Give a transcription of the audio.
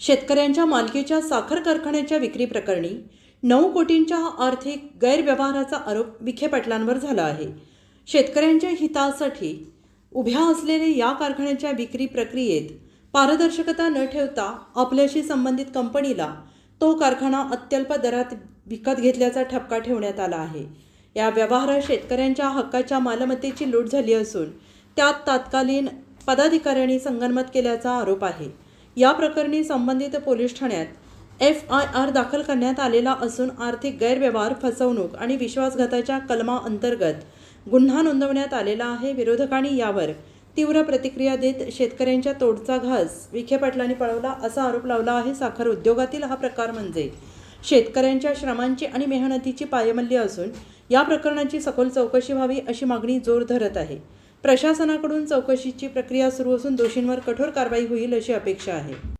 शेतकऱ्यांच्या मालकीच्या साखर कारखान्याच्या विक्री प्रकरणी नऊ कोटींच्या आर्थिक गैरव्यवहाराचा आरोप विखे पाटलांवर झाला आहे. शेतकऱ्यांच्या हितासाठी उभ्या असलेल्या या कारखान्याच्या विक्री प्रक्रियेत पारदर्शकता न ठेवता आपल्याशी संबंधित कंपनीला तो कारखाना अत्यल्प दरात विकत घेतल्याचा ठपका ठेवण्यात आला आहे. या व्यवहारात शेतकऱ्यांच्या हक्काच्या मालमत्तेची लूट झाली असून त्यात तात्कालीन पदाधिकाऱ्यांनी संगनमत केल्याचा आरोप आहे. या प्रकरणी संबंधित पोलीस ठाण्यात एफ आय आर दाखल करण्यात आलेला असून आर्थिक गैरव्यवहार फसवणूक आणि विश्वासघाताच्या कलमा अंतर्गत गुन्हा नोंदवण्यात आलेला आहे. विरोधकांनी यावर तीव्र प्रतिक्रिया देत शेतकऱ्यांच्या तोडचा घास विखे पाटलांनी पळवला असा आरोप लावला आहे. साखर उद्योगातील हा प्रकार म्हणजे शेतकऱ्यांच्या श्रमांची आणि मेहनतीची पायमल्ली असून या प्रकरणाची सखोल चौकशी व्हावी अशी मागणी जोर धरत आहे. प्रशासनाकडून चौकशीची प्रक्रिया सुरू असून दोषींवर कठोर कारवाई होईल अशी अपेक्षा आहे.